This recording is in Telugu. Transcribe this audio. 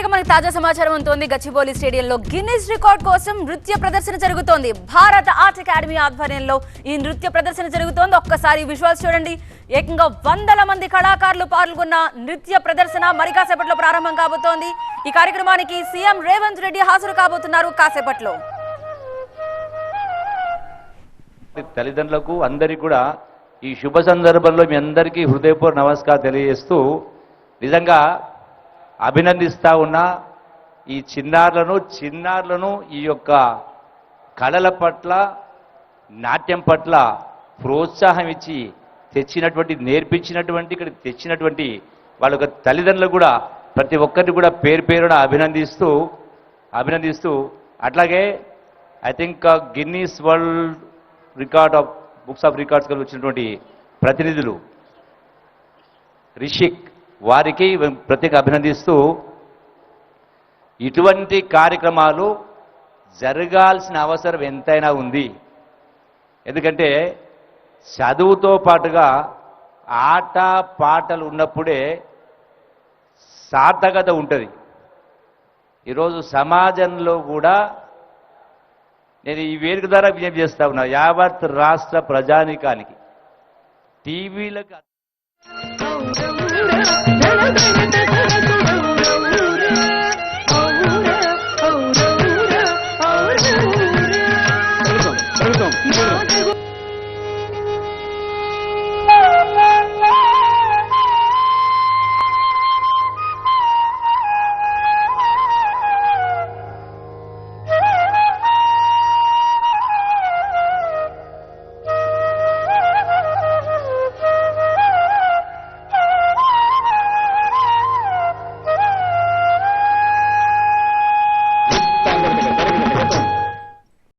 రైట్ మనకి తాజా సమాచారం ఉంటుంది గచ్చిబౌలి స్టేడియంలో గిన్నిస్ రికార్డ్ కోసం నృత్య ప్రదర్శన జరుగుతోంది. భారత ఆర్ట్ అకాడమీ ఆధ్వర్యంలో ఈ నృత్య ప్రదర్శన జరుగుతోంది. ఒక్కసారి విజువల్స్ చూడండి. ఏకంగా వందల మంది కళాకారులు పాల్గొన్న నృత్య ప్రదర్శన మరి కాసేపట్లో ప్రారంభం కాబోతోంది. ఈ కార్యక్రమానికి సీఎం రేవంత్ రెడ్డి హాజరు కాబోతున్నారు కాసేపట్లో. తల్లిదండ్రులకు అందరికీ కూడా ఈ శుభ సందర్భంలో మీ అందరికీ హృదయపూర్వ నమస్కారం తెలియజేస్తూ నిజంగా అభినందిస్తా ఉన్నా ఈ చిన్నారులను చిన్నారులను ఈ యొక్క కళల పట్ల నాట్యం పట్ల ప్రోత్సాహం ఇచ్చి తెచ్చినటువంటి నేర్పించినటువంటి ఇక్కడ తెచ్చినటువంటి వాళ్ళ యొక్క తల్లిదండ్రులు కూడా ప్రతి ఒక్కరిని కూడా పేరు పేరున అభినందిస్తూ అభినందిస్తూ అట్లాగే I think Guinness world record of books of records కలిసి వచ్చినటువంటి ప్రతినిధులు రిషిక్ వారికి ప్రత్యేక అభినందిస్తూ ఇటువంటి కార్యక్రమాలు జరగాల్సిన అవసరం ఎంతైనా ఉంది. ఎందుకంటే చదువుతో పాటుగా ఆట పాటలు ఉన్నప్పుడే సార్థకత ఉంటుంది. ఈరోజు సమాజంలో కూడా నేను ఈ వేదిక ద్వారా విజ్ఞప్తి చేస్తా ఉన్నా యావత్ రాష్ట్ర ప్రజానికానికి టీవీలకు